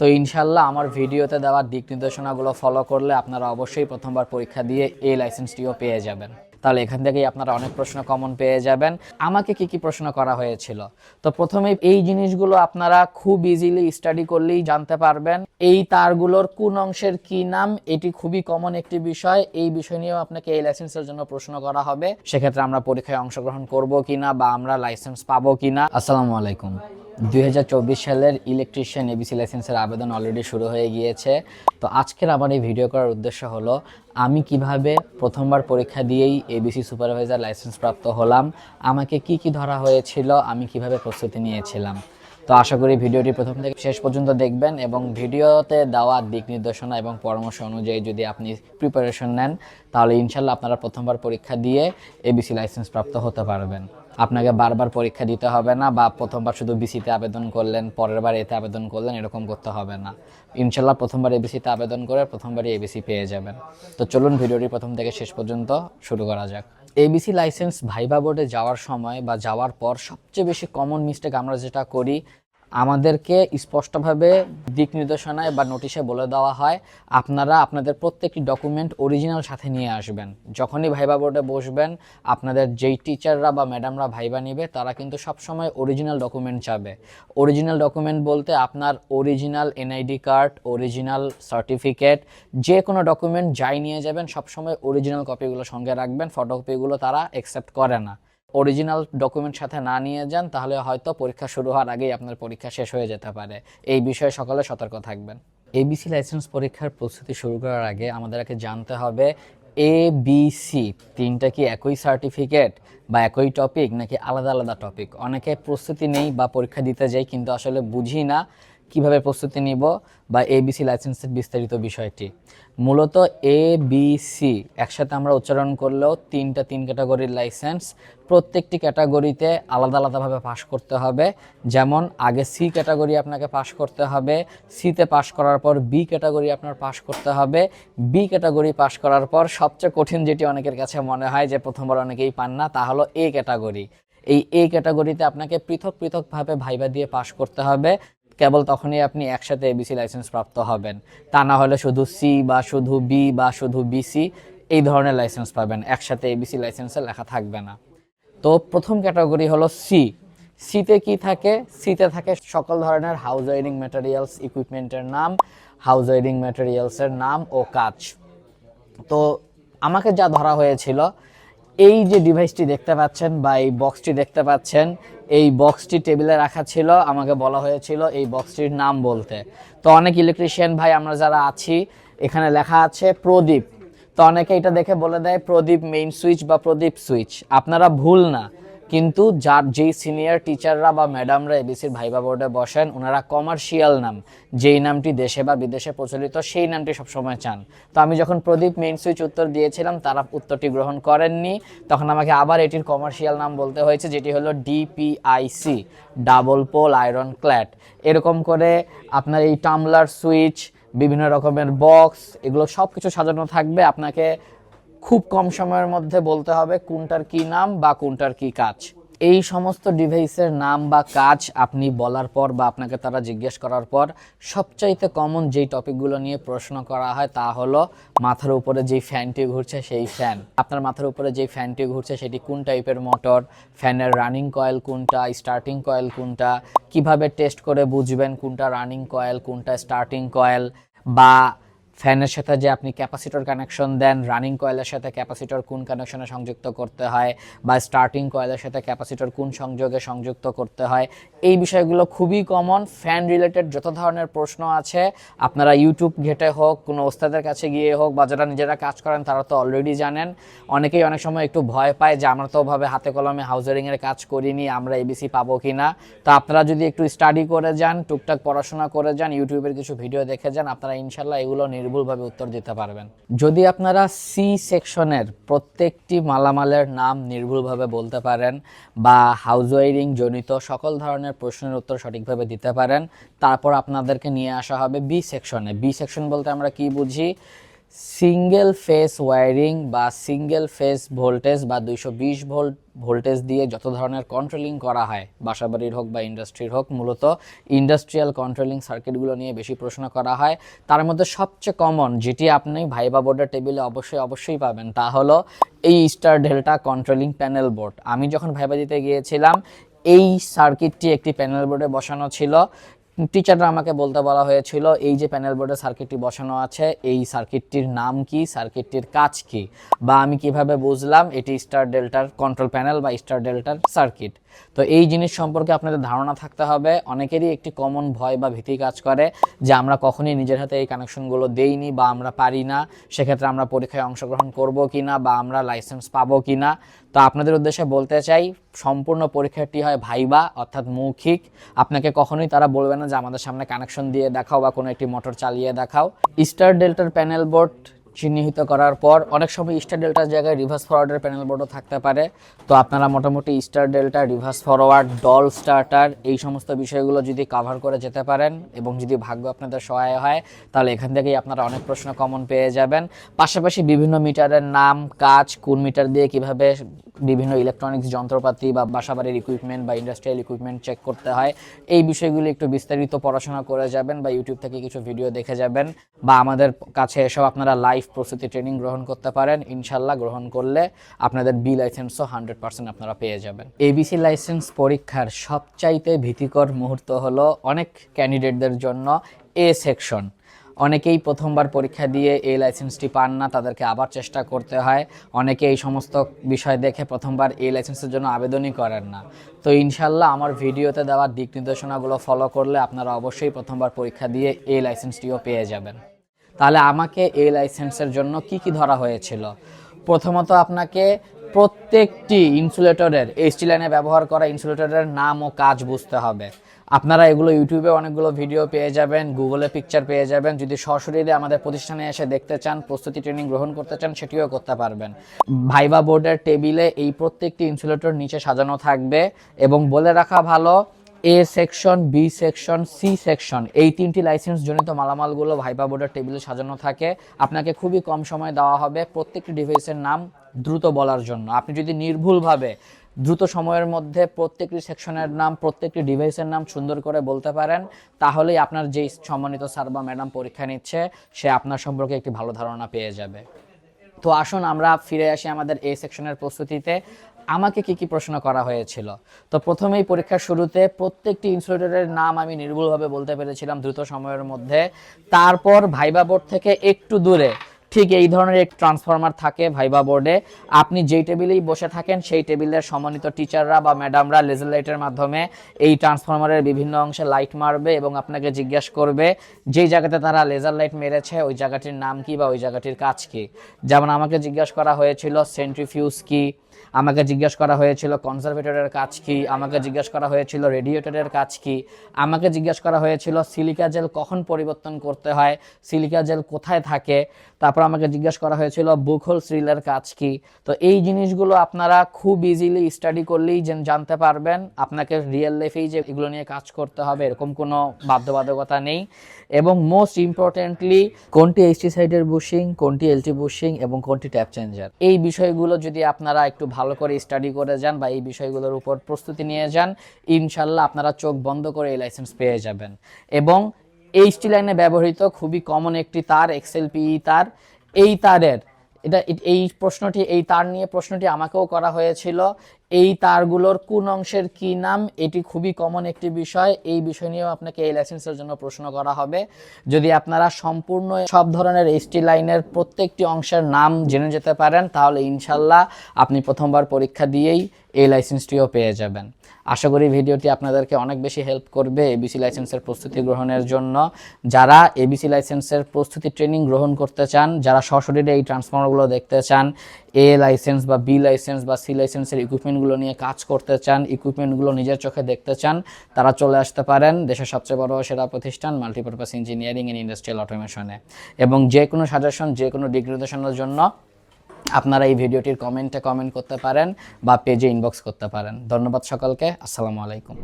তো ইনশাল্লাহ আমার ভিডিওতে দেওয়া দিক নির্দেশনাগুলো ফলো করলে আপনারা অবশ্যই প্রথমবার পরীক্ষা দিয়ে এই লাইসেন্সটিও পেয়ে যাবেন। তাহলে এখান থেকেই আপনারা অনেক প্রশ্ন কমন পেয়ে যাবেন। আমাকে কি কি প্রশ্ন করা হয়েছিল? তো প্রথমে এই জিনিসগুলো আপনারা খুব ইজিলি স্টাডি করলেই জানতে পারবেন। এই তারগুলোর কোন অংশের কি নাম, এটি খুবই কমন একটি বিষয়। এই বিষয় নিয়েও আপনাকে এই লাইসেন্সের জন্য প্রশ্ন করা হবে। সেক্ষেত্রে আমরা পরীক্ষায় অংশগ্রহণ করব কিনা বা আমরা লাইসেন্স পাবো কিনা। আসসালামু আলাইকুম। দুই হাজার চব্বিশ সালের ইলেকট্রিশিয়ান এবিসি লাইসেন্সের আবেদন অলরেডি শুরু হয়ে গিয়েছে। তো আজকের আমার এই ভিডিও করার উদ্দেশ্য হলো, আমি কীভাবে প্রথমবার পরীক্ষা দিয়েই এবিসি সুপারভাইজার লাইসেন্স প্রাপ্ত হলাম, আমাকে কি কি ধরা হয়েছিল, আমি কীভাবে প্রস্তুতি নিয়েছিলাম। তো আশা করি ভিডিওটি প্রথম থেকে শেষ পর্যন্ত দেখবেন এবং ভিডিওতে দেওয়া দিক নির্দেশনা এবং পরামর্শ অনুযায়ী যদি আপনি প্রিপারেশন নেন, তাহলে ইনশাল্লাহ আপনারা প্রথমবার পরীক্ষা দিয়ে এবিসি লাইসেন্স প্রাপ্ত হতে পারবেন। আপনাকে বারবার পরীক্ষা দিতে হবে না বা প্রথমবার শুধু বিসিতে আবেদন করলেন, পরের বার এতে আবেদন করলেন, এরকম করতে হবে না। ইনশাল্লাহ প্রথমবার এবিসিতে আবেদন করে প্রথমবারই এবিসি পেয়ে যাবেন। তো চলুন ভিডিওটি প্রথম থেকে শেষ পর্যন্ত শুরু করা যাক। এবিসি লাইসেন্স ভাইবা বোর্ডে যাওয়ার সময় বা যাওয়ার পর সবচেয়ে বেশি কমন মিস্টেক আমরা যেটা করি আমাদেরকে স্পষ্টভাবে দিক নির্দেশনায় বা নোটিশে বলে দেওয়া হয়, আপনারা আপনাদের প্রত্যেকটি ডকুমেন্ট অরিজিনাল সাথে নিয়ে আসবেন। যখনই ভাইবা বোর্ডে বসবেন, আপনাদের যেই টিচাররা বা ম্যাডামরা ভাইবা নিবে, তারা কিন্তু সবসময় অরিজিনাল ডকুমেন্ট চাবে। অরিজিনাল ডকুমেন্ট বলতে আপনার original NID card original certificate যে কোনো ডকুমেন্ট যাই নিয়ে যাবেন, সবসময় অরিজিনাল কপিগুলো সঙ্গে রাখবেন ফটোকপিগুলো তারা অ্যাকসেপ্ট করে না। অরিজিনাল ডকুমেন্ট সাথে না নিয়ে যান, তাহলে হয়তো পরীক্ষা শুরু হওয়ার আগেই আপনার পরীক্ষা শেষ হয়ে যেতে পারে। এই বিষয়ে সকলে সতর্ক থাকবেন। এবিসি লাইসেন্স পরীক্ষার প্রস্তুতি শুরু করার আগে আমাদেরকে জানতে হবে এ বি সি তিনটা কি একই সার্টিফিকেট বা একই টপিক নাকি আলাদা আলাদা টপিক অনেকে প্রস্তুতি নেই বা পরীক্ষা দিতে যাই কিন্তু আসলে বুঝি না। কীভাবে প্রস্তুতি নিব বা এবিসি লাইসেন্সের বিস্তারিত বিষয়টি। মূলত এ বি সি একসাথে আমরা উচ্চারণ করলেও তিনটা তিন ক্যাটাগরির লাইসেন্স প্রত্যেকটি ক্যাটাগরিতে আলাদা আলাদাভাবে পাশ করতে হবে। যেমন আগে সি ক্যাটাগরি আপনাকে পাশ করতে হবে সিতে পাশ করার পর বি ক্যাটাগরি আপনার পাশ করতে হবে। বি ক্যাটাগরি পাশ করার পর সবচেয়ে কঠিন যেটি অনেকের কাছে মনে হয় যে প্রথমবার অনেকেই পান না, তা হলো এ ক্যাটাগরি এই এ ক্যাটাগরিতে আপনাকে পৃথক পৃথকভাবে ভাইবা দিয়ে পাশ করতে হবে। কেবল তখনই আপনি একসাথে এবিসি লাইসেন্স প্রাপ্ত হবেন। তা না হলে শুধু সি বা শুধু বি বা শুধু বিসি এই ধরনের লাইসেন্স পাবেন। একসাথে এবিসি লাইসেন্সে লেখা থাকবে না। তো প্রথম ক্যাটাগরি হলো সি সিতে কি থাকে? সিতে থাকে সকল ধরনের হাউস ওয়ারিং ম্যাটেরিয়ালস ইকুইপমেন্টের নাম হাউস ওয়ারিং ম্যাটেরিয়ালসের নাম ও কাজ। তো আমাকে যা ধরা হয়েছিল এই যে ডিভাইসটি দেখতে পাচ্ছেন বা এই বক্সটি দেখতে পাচ্ছেন, এই বক্সটি টেবিলে রাখা ছিল, আমাকে বলা হয়েছিল এই বক্সটির নাম বলতে। তো অনেক ইলেকট্রিশিয়ান ভাই আমরা যারা আছি, এখানে লেখা আছে প্রদীপ। তো অনেকে এটা দেখে বলে দেয় প্রদীপ মেইন সুইচ বা প্রদীপ সুইচ আপনারা ভুল না। কিন্তু যার যেই সিনিয়র টিচাররা বা ম্যাডামরা এবিসির ভাইবা বোর্ডে বসেন, ওনারা কমার্শিয়াল নাম। যেই নামটি দেশে বা বিদেশে প্রচলিত, সেই নামটি সবসময় চান। তো আমি যখন প্রদীপ মেইন সুইচ উত্তর দিয়েছিলাম, তারা উত্তরটি গ্রহণ করেননি। তখন আমাকে আবার এটির কমার্শিয়াল নাম বলতে হয়েছে, যেটি হলো DPIC double pole iron clad এরকম করে আপনার এই টামলার সুইচ বিভিন্ন রকমের বক্স এগুলো সব কিছু সাজানো থাকবে। আপনাকে খুব কম সময়ের মধ্যে বলতে হবে কোনটার কি নাম বা কোনটার কি কাজ। এই সমস্ত ডিভাইসের নাম বা কাজ আপনি বলার পর বা আপনাকে তারা জিজ্ঞেস করার পর সবচাইতে কমন যেই টপিকগুলো নিয়ে প্রশ্ন করা হয় তা হলো মাথার উপরে যেই ফ্যানটি ঘুরছে সেই ফ্যান। আপনার মাথার উপরে যেই ফ্যানটি ঘুরছে সেটি কোন টাইপের মোটর, ফ্যানের রানিং কয়েল কোনটা, স্টার্টিং কয়েল কোনটা, কীভাবে টেস্ট করে বুঝবেন কোনটা রানিং কয়েল, কোনটা স্টার্টিং কয়েল বা ফ্যানের সাথে যে আপনি ক্যাপাসিটর কানেকশন দেন রানিং কয়েলের সাথে ক্যাপাসিটর কোন কানেকশনে সংযুক্ত করতে হয় বা স্টার্টিং কয়েলের সাথে ক্যাপাসিটর কোন সংযোগে সংযুক্ত করতে হয়, এই বিষয়গুলো খুবই কমন ফ্যান রিলেটেড যত ধরনের প্রশ্ন আছে, আপনারা ইউটিউব ঘেটে হোক, কোনো ওস্তাদের কাছে গিয়ে হোক বা যারা নিজেরা কাজ করেন, তারা তো অলরেডি জানেন। অনেকেই অনেক সময় একটু ভয় পায় যে আমরা তো ওভাবে হাতে কলমে হাউজারিংয়ের কাজ করিনি, আমরা এবিসি পাবো কি না তো আপনারা যদি একটু স্টাডি করে যান, টুকটাক পড়াশোনা করে যান ইউটিউবের কিছু ভিডিও দেখে যান, আপনারা ইনশাল্লাহ এগুলো নির্ভুলভাবে উত্তর দিতে পারবেন। যদি আপনারা সি সেকশনের প্রত্যেকটি মালামালের নাম নির্ভুলভাবে বলতে পারেন বা হাউস ওয়ারিং জনিত সকল ধরনের প্রশ্নের উত্তর সঠিকভাবে দিতে পারেন, তারপর আপনাদেরকে নিয়ে আসা হবে বি সেকশনে বি সেকশন বলতে আমরা কি বুঝি? সিঙ্গেল ফেস ওয়ারিং বা সিঙ্গেল ফেস ভোল্টেজ বা দুইশো বিশ ভোল্ট ভোল্টেজ দিয়ে যত ধরনের কন্ট্রোলিং করা হয়, বাসাবাড়ির হোক বা ইন্ডাস্ট্রির হোক, মূলত ইন্ডাস্ট্রিয়াল কন্ট্রোলিং সার্কিটগুলো নিয়ে বেশি প্রশ্ন করা হয়। তার মধ্যে সবচেয়ে কমন যেটি আপনি ভাইবা বোর্ডের টেবিলে অবশ্যই অবশ্যই পাবেন তা হলো এই star delta controlling panel board আমি যখন ভাইবা দিতে গিয়েছিলাম, এই সার্কিটটি একটি প্যানেল বোর্ডে বসানো ছিল। টিচাররা আমাকে বলতে বলা হয়েছিল, এই যে প্যানেল বোর্ডে সার্কিটটি বসানো আছে, এই সার্কিটটির নাম কি সার্কিটটির কাজ কি? বা আমি কীভাবে বুঝলাম এটি স্টার ডেল্টার কন্ট্রোল প্যানেল বা স্টার ডেল্টার সার্কিট তো এই জিনিস সম্পর্কে আপনাদের ধারণা থাকতে হবে। অনেকেরই একটি কমন ভয় বা ভীতি কাজ করে যে, আমরা কখনই নিজের হাতে এই কানেকশনগুলো দেইনি বা আমরা পারি না। সেক্ষেত্রে আমরা পরীক্ষায় অংশগ্রহণ করব কি না বা আমরা লাইসেন্স পাবো কি না তো আপনাদের উদ্দেশ্যে বলতে চাই, সম্পূর্ণ পরীক্ষাটি হয় ভাইবা, অর্থাৎ মৌখিক। আপনাকে কখনোই তারা বলবে না যে আমাদের সামনে কানেকশন দিয়ে দেখাও বা কোনো একটি মোটর চালিয়ে দেখাও। স্টার ডেল্টার প্যানেল বোর্ড চিহ্নিত করার পর অনেক সময় স্টার ডেল্টার জায়গায় রিভার্স ফরওয়ার্ডের প্যানেল বোর্ডও থাকতে পারে। তো আপনারা মোটামুটি star delta reverse forward DOL starter এই সমস্ত বিষয়গুলো যদি কাভার করে যেতে পারেন এবং যদি ভাগ্য আপনাদের সহায় হয়, তাহলে এখান থেকেই আপনারা অনেক প্রশ্ন কমন পেয়ে যাবেন। পাশাপাশি বিভিন্ন মিটারের নাম, কাজ, কোন মিটার দিয়ে কীভাবে বিভিন্ন ইলেকট্রনিক্স যন্ত্রপাতি বা বাসাবাড়ির ইকুইপমেন্ট বা ইন্ডাস্ট্রিয়াল ইকুইপমেন্ট চেক করতে হয়। এই বিষয়গুলি একটু বিস্তারিত পড়াশোনা করে যাবেন বা ইউটিউব থেকে কিছু ভিডিও দেখে যাবেন বা আমাদের কাছে এসব আপনারা লাইভ প্রস্তুতি ট্রেনিং গ্রহণ করতে পারেন। ইনশাল্লাহ গ্রহণ করলে আপনাদের বি লাইসেন্সও হান্ড্রেড পার্সেন্ট আপনারা পেয়ে যাবেন। এবিসি লাইসেন্স পরীক্ষার সবচাইতে ভীতিকর মুহূর্ত হলো অনেক ক্যান্ডিডেটদের জন্য এ সেকশন অনেকেই প্রথমবার পরীক্ষা দিয়ে এই লাইসেন্সটি পান না, তাদেরকে আবার চেষ্টা করতে হয়। অনেকে এই সমস্ত বিষয় দেখে প্রথমবার এই লাইসেন্সের জন্য আবেদনই করেন না। তো ইনশাল্লাহ আমার ভিডিওতে দেওয়া দিক নির্দেশনাগুলো ফলো করলে আপনারা অবশ্যই প্রথমবার পরীক্ষা দিয়ে এই লাইসেন্সটিও পেয়ে যাবেন। তাহলে আমাকে এই লাইসেন্সের জন্য কি কি ধরা হয়েছিল? প্রথমত আপনাকে প্রত্যেকটি ইনসুলেটরের এইচটি লাইনে ব্যবহার করা ইনসুলেটরের নাম ও কাজ বুঝতে হবে। আপনারা এগুলো ইউটিউবে অনেকগুলো ভিডিও পেয়ে যাবেন গুগলে পিকচার পেয়ে যাবেন। যদি সশরীরে আমাদের প্রতিষ্ঠানে এসে দেখতে চান, প্রস্তুতি ট্রেনিং গ্রহণ করতে চান, সেটিও করতে পারবেন। ভাইবা বোর্ডের টেবিলে এই প্রত্যেকটি ইনসুলেটর নিচে সাজানো থাকবে এবং বলে রাখা ভালো A section B section C section এই তিনটি লাইসেন্স জনিত মালামালগুলো ভাইবা বোর্ডের টেবিলে সাজানো থাকে। আপনাকে খুবই কম সময় দেওয়া হবে। প্রত্যেকটি ডিভাইসের নাম দ্রুত বলার জন্য। আপনি যদি নির্ভুলভাবে দ্রুত সময়ের মধ্যে প্রত্যেকটি সেকশনের নাম, প্রত্যেকটি ডিভাইসের নাম সুন্দর করে বলতে পারেন। তাহলেই আপনার যেই সম্মানিত স্যার বা ম্যাডাম পরীক্ষা নিচ্ছে, সে আপনার সম্পর্কে একটি ভালো ধারণা পেয়ে যাবে। তো আসুন আমরা ফিরে আসি আমাদের এই সেকশনের প্রস্তুতিতে। আমাকে কি কি প্রশ্ন করা হয়েছিল? তো প্রথমেই পরীক্ষার শুরুতে প্রত্যেকটি ইনসুলেটরের নাম আমি নির্ভুলভাবে বলতে পেরেছিলাম দ্রুত সময়ের মধ্যে। তারপর ভাইবা বোর্ড থেকে একটু দূরে ঠিক এই ধরনের এক ট্রান্সফরমার থাকে ভাইবা বোর্ডে আপনি যেই টেবিলেই বসে থাকেন, সেই টেবিলের সমন্বিত টিচাররা বা ম্যাডামরা লেজার লাইটের মাধ্যমে এই ট্রান্সফরমারের বিভিন্ন অংশে লাইট মারবে এবং আপনাকে জিজ্ঞাসা করবে, যেই জায়গাতে তারা লেজার লাইট মেরেছে, ওই জায়গাটির নাম কি বা ওই জায়গাটির কাজ কি? যেমন আমাকে জিজ্ঞাসা করা হয়েছিল সেন্ট্রিফিউজ কি? আমাকে জিজ্ঞাসা করা হয়েছিল কনজারভেটরের কাজ কি? আমাকে জিজ্ঞাসা করা হয়েছিল রেডিয়েটরের কাজ কি? আমাকে জিজ্ঞাসা করা হয়েছিল সিলিকা জেল কখন পরিবর্তন করতে হয়? সিলিকা জেল কোথায় থাকে? তারপর আমাকে জিজ্ঞাসা করা হয়েছিল বুকহোল সিলের কাজ কি? তো এই জিনিসগুলো আপনারা খুব ইজিলি স্টাডি করলেই জানতে পারবেন। আপনাকে রিয়েল লাইফেই যে এগুলো নিয়ে কাজ করতে হবে, এরকম কোনো বাধ্যবাধকতা নেই। এবং মোস্ট ইম্পর্টেন্টলি কোনটি এইচটি সাইডের বুশিং কোনটি এলটি বুশিং এবং কোনটি ট্যাপ চেঞ্জার এই বিষয়গুলো যদি আপনারা একটু ভালো করে স্টাডি করে যান বা এই বিষয়গুলোর উপর প্রস্তুতি নিয়ে যান, ইনশাল্লাহ আপনারা চোখ বন্ধ করে এই লাইসেন্স পেয়ে যাবেন। এবং এইচটি লাইনে ব্যবহৃত খুবই কমন একটি তার এক্সেল পিই তার। এই তারের, এটা, এই প্রশ্নটি, এই তার নিয়ে প্রশ্নটি আমাকেও করা হয়েছিল। এই তারগুলোর কোন অংশের কি নাম, এটি খুবই কমন একটি বিষয়। এই বিষয় নিয়েও আপনাকে এই লাইসেন্সের জন্য প্রশ্ন করা হবে। যদি আপনারা সম্পূর্ণ সব ধরনের এইচটি লাইনের প্রত্যেকটি অংশের নাম জেনে যেতে পারেন, তাহলে ইনশাল্লাহ আপনি প্রথমবার পরীক্ষা দিয়েই এই লাইসেন্সটিও পেয়ে যাবেন। আশা করি ভিডিওটি আপনাদেরকে অনেক বেশি হেল্প করবে এবিসি লাইসেন্সের প্রস্তুতি গ্রহণের জন্য। যারা এবিসি লাইসেন্সের প্রস্তুতি ট্রেনিং গ্রহণ করতে চান, যারা সশরীরে এই ট্রান্সফর্মারগুলো দেখতে চান এ লাইসেন্স বা বি লাইসেন্স বা সি লাইসেন্সের ইকুইপমেন্টগুলো নিয়ে কাজ করতে চান ইকুইপমেন্টগুলো নিজের চোখে দেখতে চান, তারা চলে আসতে পারেন দেশের সবচেয়ে বড় সেরা প্রতিষ্ঠান মাল্টিপারপাস ইঞ্জিনিয়ারিং অ্যান্ড ইন্ডাস্ট্রিয়াল অটোমেশনে এবং যে কোনো সাজেশন যে কোনো দিক নির্দেশনার জন্য আপনারা এই ভিডিওটির কমেন্টে কমেন্ট করতে পারেন বা পেজে ইনবক্স করতে পারেন। ধন্যবাদ সকলকে, আসসালামু আলাইকুম।